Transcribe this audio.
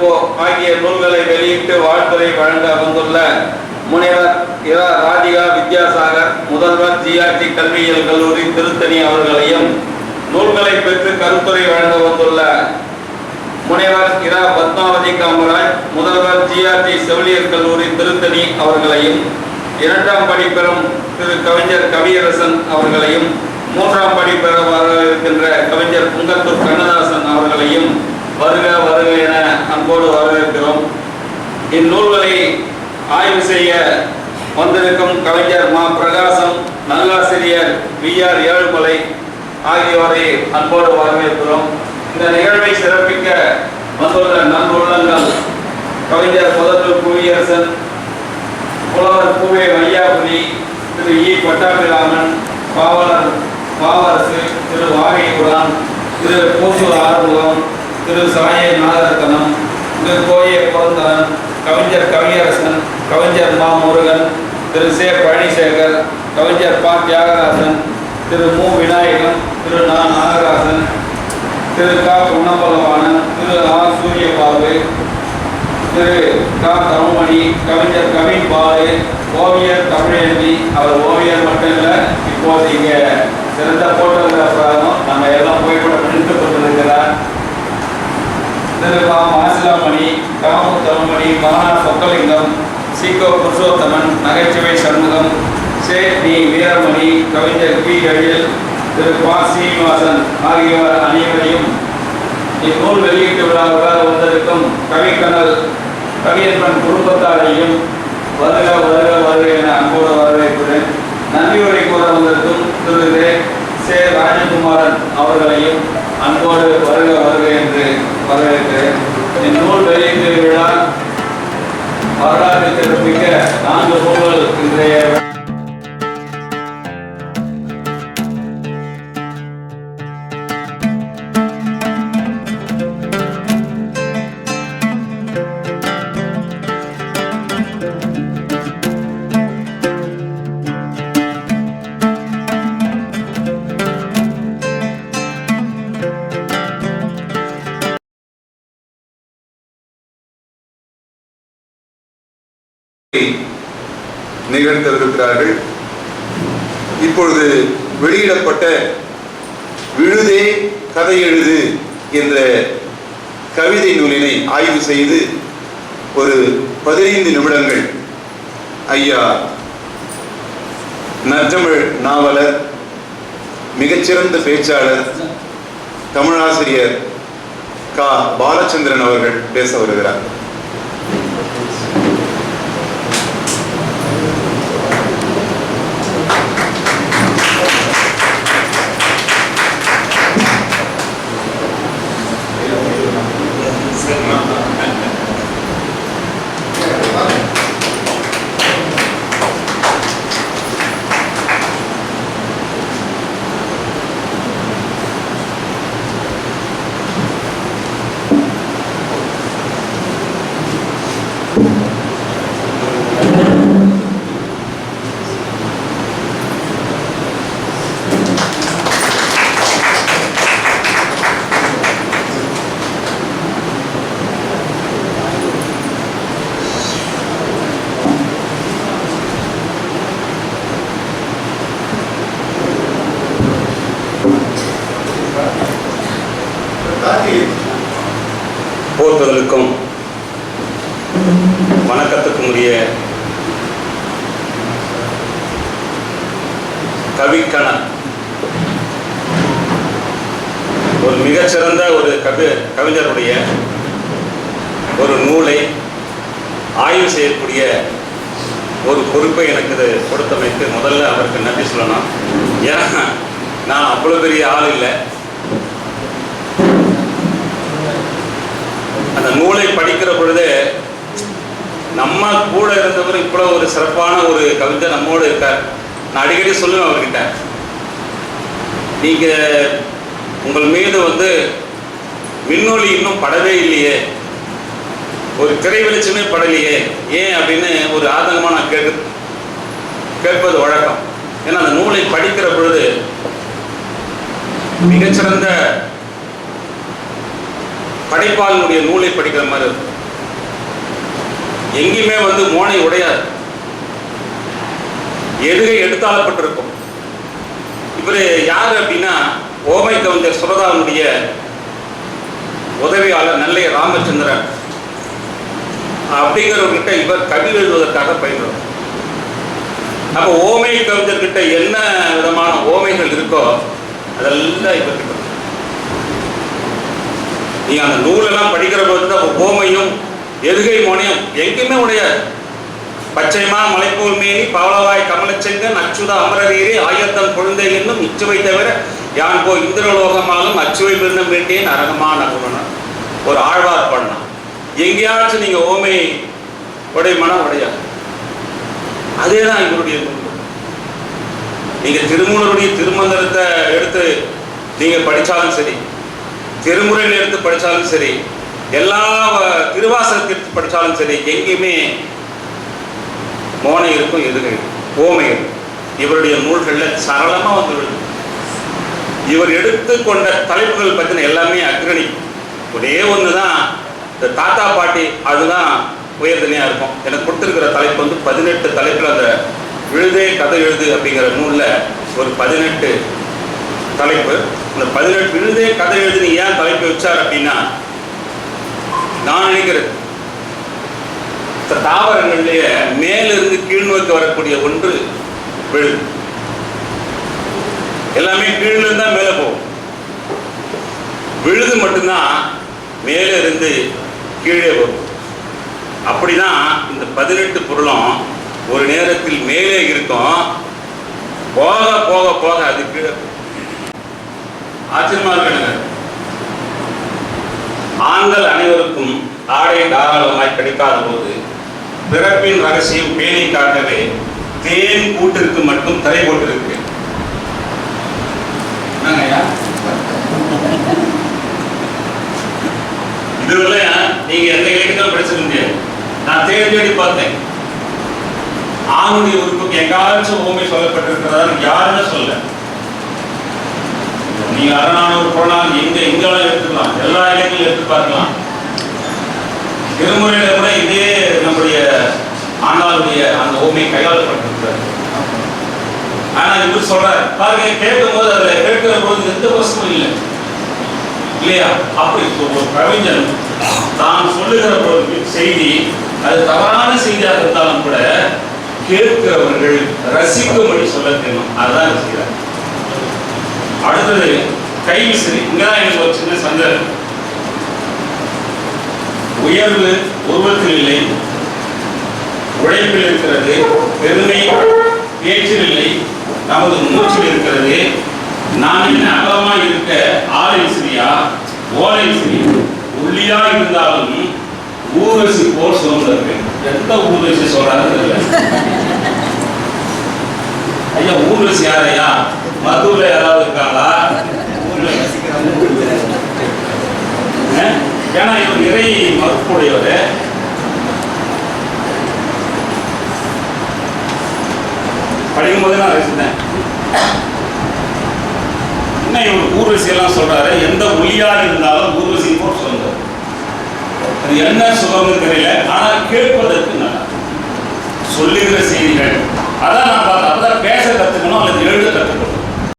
போ ஆகிய நூல்களை வெளியிட்டு வாழ்த்துரை வழங்க வந்துள்ள முனைவர் இரா ராதிகா வித்யாசாகர் முதல்வர் ஜிஆர்டி கல்வியியல் கல்லூரி திருத்தணி அவர்களையும் நூல்களை பெற்று கருத்துரை வழங்க வந்துள்ள முனைவர் இரா பத்மாவதி காமராஜ் முதல்வர் ஜிஆர்டி செவிலியர் கல்லூரி திருத்தணி அவர்களையும் இரண்டாம் படி பெறும் திரு கவிஞர் கவியரசன் அவர்களையும் மூன்றாம் படி பெற வர இருக்கின்ற கவிஞர் புங்கத்தூர் கண்ணதாசன் அவர்களையும் வருக வருக என அன்போடு வரவேற்கிறோம். இந்நூல்களை ஆய்வு செய்ய வந்திருக்கும் கலைஞர் மா. பிரகாசம் நல்லாசிரியர் வி. ஆர். ஏழுமலை ஆகியோரை அன்போடு வரவேற்கிறோம். இந்த நிகழ்வை சிறப்பிக்க வந்துள்ள நல்வுள்ளங்கள் கவிஞர் முதல்வர் புவியரசன் புலவர் பூவே வையாபுரி திரு இ. பட்டாபிராமன் பாவலர் பாவரசு திரு வாகை குரான் திரு பூசூர் ஆறுமுகம் திரு சாய நாகரத்தனம் திரு கோய புரந்தரன் கவிஞர் கவியரசன் கவிஞர் மா முருகன் திரு சே பழனிசேகர் கவிஞர் பா தியாகராசன் திரு மு விநாயகம் திரு நா நாகராசன் திரு கா பொன்னம்பலவாணன் திரு ஆ சூரியபாபு திரு கா தவமணி கவிஞர் கவின் பாலு ஓவியர் தமிழேந்தி. அவர் ஓவியர் மட்டும் இல்லை இப்போது இங்கே சிறந்த போட்டோகிராஃபராகவும் நம்ம எல்லாம் புகைப்படம் எடுத்து கொண்டிருக்கிறார் திரு பா மாசிலாமணி காமு தவமணி மானா சொக்கலிங்கம் சீகோ புருஷோத்தமன் நகைச்சுவை சண்முகம் சே டி வீரமணி கவிஞர் பி. எழில் திரு. பா. சீனிவாசன் ஆகியோர் அனைவரையும் இந்நூல் வெளியீட்டு விழாவுக்காக வந்திருக்கும் கவிக்கணல் கவியன்பன் குடும்பத்தாரையும் வருக வருக வருக என அன்போடு வரவேற்கிறேன். நன்றியுரை கூற வந்திருக்கும் திரு. சே. ராஜகுமாரன் அவர்களையும் அன்போடு வருக வருக என்று வரவேற்கிறேன். சிறப்பிக்க நான்கு பொங்கல் இன்றைய நிகழ்த்தவிருக்கிறார்கள் இப்பொழுது வெளியிடப்பட்ட விழுதே கதை எழுது என்ற கவிதை நூலினை ஆய்வு செய்து ஒரு பதினைந்து நிமிடங்கள். ஐயா நற்றமிழ் நாவலர் மிகச்சிறந்த பேச்சாளர் தமிழாசிரியர் கா. பாலச்சந்திரன் அவர்கள் பேச வருகிறார். வணக்கத்துக்குரிய உரிய கவிக்கணன். ஒரு மிகச்சிறந்த ஒரு கவி கவிஞருடைய ஒரு நூலை ஆய்வு செய்யக்கூடிய ஒரு பொறுப்பை எனக்கு இது கொடுத்தமைக்கு முதல்ல அவருக்கு நன்றி சொல்லணும். ஏன்னா நான் அவ்வளோ பெரிய ஆள் இல்லை. அந்த நூலை படிக்கிற பொழுது நம்ம கூட இருந்தவர் இவ்வளோ ஒரு சிறப்பான ஒரு கவிதை நம்மோடு இருக்கார். நான் அடிக்கடி சொல்லுவேன் அவர்கிட்ட. நீங்க உங்கள் மீது வந்து விண்ணொலி இன்னும் படவே இல்லையே. ஒரு திரை வெளிச்சமே படலையே. ஏன் அப்படின்னு ஒரு ஆதங்கமாக நான் கேட்டு கேட்பது வழக்கம். ஏன்னா அந்த நூலை படிக்கிற பொழுது மிகச்சிறந்த படைப்பாளனுடைய நூலை படிக்கிற மாதிரி இருக்கும். எங்கேயுமே வந்து மோனை உடையாது. எதுகை எடுத்தாளப்பட்டிருக்கும். இவர் யார் அப்படின்னா ஓமை கவிஞர் சுரதாவுடைய உதவியாளர் நெல்லை ராமச்சந்திரன். அப்படிங்கிறவர்கிட்ட இவர் கவி எழுதுவதற்காக பயின்றார். அப்போ ஓமை கவிஞர்கிட்ட என்ன விதமான ஓமைகள் இருக்கோ அதெல்லாம் இவர்கிட்ட இருக்கு. அந்த நூலெல்லாம் படிக்கிற போது தான் ஓமையும் எருகை முனையம். எங்கேயுமே உடையாது. பச்சைமா மலைப்போல் மேனி பவளவாய் கமலச்செங்கன் அச்சுத அமரரீரே ஆயத்தம் குழந்தை என்னும் இச்சுவை தவிர யான் போ இந்திரலோகமாலும் அச்சுவை பிருந்தம் வேண்டியேன் அரகமா நகுவன ஒரு ஆழ்வார் பண்ணான் எங்கேயாச்சும் நீங்கள் ஓமை உடையமானா உடையாது. அதே தான் இவருடைய நீங்கள் திருமூலருடைய திருமந்திரத்தை எடுத்து நீங்கள் படித்தாலும் சரி திருமுறையில் எடுத்து படித்தாலும் சரி எல்லா வ- படித்தாலும் சரி எங்கேயுமே மோனை இருக்கும் எதுகை ஓமை இருக்கும் இவருடைய நூல்களில் சரளமாக வந்து இவர் எடுத்துக்கொண்ட தலைப்புகள் பற்றின எல்லாமே அக்ரணி. ஒரே ஒன்று தான் இந்த தாத்தா பாட்டி அதுதான் உயர்தனையாக இருக்கும். எனக்கு கொடுத்துருக்கிற தலைப்பு வந்து பதினெட்டு தலைப்பில் அந்த விழுதே கதை எழுது அப்படிங்கிற நூலில் ஒரு பதினெட்டு தலைப்பு. இந்த பதினெட்டு விழுதே கதை எழுதுன்னு ஏன் தலைப்பு வச்சார் அப்படின்னா நான் நினைக்கிறேன். இந்த மேலிருந்து கீழ் நோக்கி வரக்கூடிய ஒன்று விழுது எல்லாமே கீழே இருந்து தான் மேலே போகும். விழுது மட்டும்தான் மேலே இருந்து கீழே வரும் அப்படிதான் இந்த பதினெட்டு பொருளும் ஒரு நேரத்தில் மேலே இருக்கும். போக போக போக அது கீழே போகும். ஆச்சரியமா ஆண்கள் அனைவருக்கும் ஆடை தாராளமாய் கிடைக்காத போது பிறப்பின் ரகசியம் பேணி காட்டவே தேன் கூட்டிற்கு மட்டும் தடை போட்டிருக்கு இதுவெல்லாம் நீங்க எந்த இலக்கியம் படிச்சிருக்க முடியாது. நான் தேடி தேடி பார்த்தேன். ஆணுடைய உறுப்புக்கு எங்காச்சும் ஓமை சொல்லப்பட்டிருக்கிறதா யாருமே சொல்ல நீங்க அறநானூறு புறநாள் எங்க எங்கெல்லாம் எடுத்துக்கலாம்? எல்லா இலக்கியம் எடுத்து பார்க்கலாம். திருமுறையில கூட இதே நம்முடைய ஆண்டாளுடைய அந்த ஓமை கையாளப்பட்டிருக்கிறார். ஆனா இப்படி சொல்றாரு? பாருங்க கேட்கும் போது அதுல கேட்கிற போது எந்த வசமும் இல்லை. இல்லையா? அப்படி ஒரு கவிஞன் தான் சொல்லுகிற ஒரு செய்தி அது தவறான செய்தியாக இருந்தாலும் கூட கேட்கிறவர்கள் ரசிக்கும்படி சொல்ல தெரியும். அதுதான் செய்கிறார். அடுத்தது கை விசிறி. இங்கதான் எனக்கு ஒரு சின்ன சந்தேகம். உயர்வு உருவத்தில் இல்லை உழைப்பில் இருக்கிறது பெருமை பேச்சில் இல்லை நமது மூச்சில் இருக்கிறது. நான் என்ன அகலமா இருக்க ஆலை சிறியா ஓலை சிறியா? உள்ளியா இருந்தாலும் ஊர்வசி போல் சுதந்திரம் எந்த ஊர்வசி சொல்றாரு ஐயா ஊர்வசி யாரையா மதுரை யாராவது இருக்காங்களா? ஏன்னா இவர் இறை மறுப்புடையவர் படிக்கும் போதே நான் ரசித்தேன். என்ன இவர் ஊர்வசி எல்லாம் சொல்றாரு எந்த ஒளியா இருந்தாலும் ஊர்வசி போல் சொல்றாரு அது என்ன சொல்லணும்னு தெரியல ஆனால் கேட்பதற்கு நல்லா சொல்லுகிற செய்திகள் அதான் நான் பார்த்தேன். அதான் பேச கத்துக்கணும் அல்லது எழுத கத்துக்கணும்.